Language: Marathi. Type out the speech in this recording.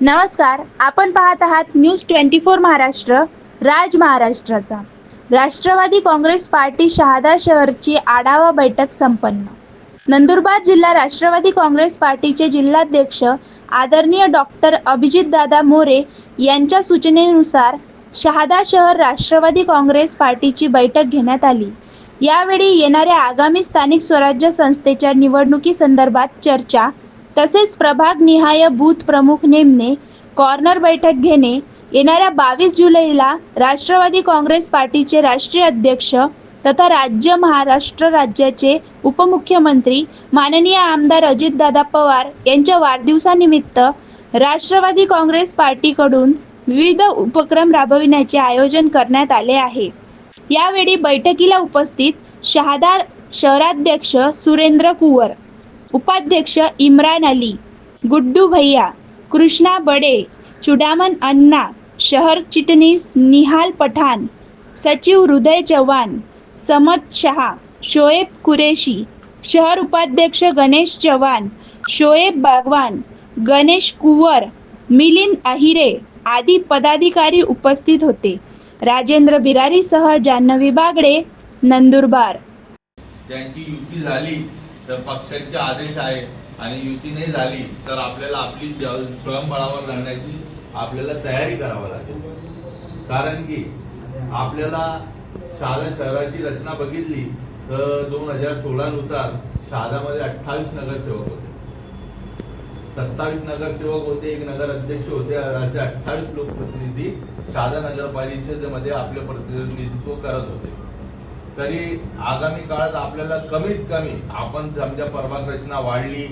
नमस्कार आपण पाहत आहात न्यूज ट्वेंटी फोर महाराष्ट्र राज महाराष्ट्राचा. राष्ट्रवादी काँग्रेस पार्टी शहादा शहरची आढावा बैठक संपन्न. नंदुरबार जिल्हा राष्ट्रवादी काँग्रेस पार्टीचे जिल्हाध्यक्ष आदरणीय डॉक्टर अभिजितदादा मोरे यांच्या सूचनेनुसार शहादा शहर राष्ट्रवादी काँग्रेस पार्टीची बैठक घेण्यात आली. यावेळी येणाऱ्या आगामी स्थानिक स्वराज्य संस्थेच्या निवडणुकीसंदर्भात चर्चा तसेच प्रभाग निहाय बूथ प्रमुख नेमणे कॉर्नर बैठक घेणे येणाऱ्या बावीस जुलैला राष्ट्रवादी काँग्रेस पार्टीचे राष्ट्रीय अध्यक्ष तथा राज्य महाराष्ट्र राज्याचे उपमुख्यमंत्री माननीय आमदार अजितदादा पवार यांच्या वाढदिवसानिमित्त राष्ट्रवादी काँग्रेस पार्टीकडून विविध उपक्रम राबविण्याचे आयोजन करण्यात आले आहे. यावेळी बैठकीला उपस्थित शहादा शहराध्यक्ष सुरेंद्र कुवर उपाध्यक्ष इम्रान अली गुड्डू भैया कृष्णा बडे चुडामन अण्णा शहर चिटणीस निहाल पठाण सचिव हृदय चव्हाण समत शहा शोएब कुरेशी शहर उपाध्यक्ष गणेश चव्हाण शोएब बागवान गणेश कुवर मिलिंद अहिरे आदी पदाधिकारी उपस्थित होते. राजेंद्र बिरारीसह जान्हवी बागडे नंदुरबार. त्यांची युती झाली. तर पक्षांचे आदेश आहे आणि युती नाही झाली तर आपल्याला आपली स्वयंबळावर लढण्याची आपल्याला तयारी करावी लागेल. कारण की आपल्याला शहादा शहराची रचना बघितली तर दोन हजार सोळानुसार शहादामध्ये अठ्ठावीस नगरसेवक होते. सत्तावीस नगरसेवक होते एक नगर अध्यक्ष होते असे अठ्ठावीस लोकप्रतिनिधी शहादा नगरपालिकेमध्ये आपले प्रतिनिधित्व करत होते. तरी आगामी काळात आपल्याला कमीत कमी आपण समजा प्रभाग रचना वाढली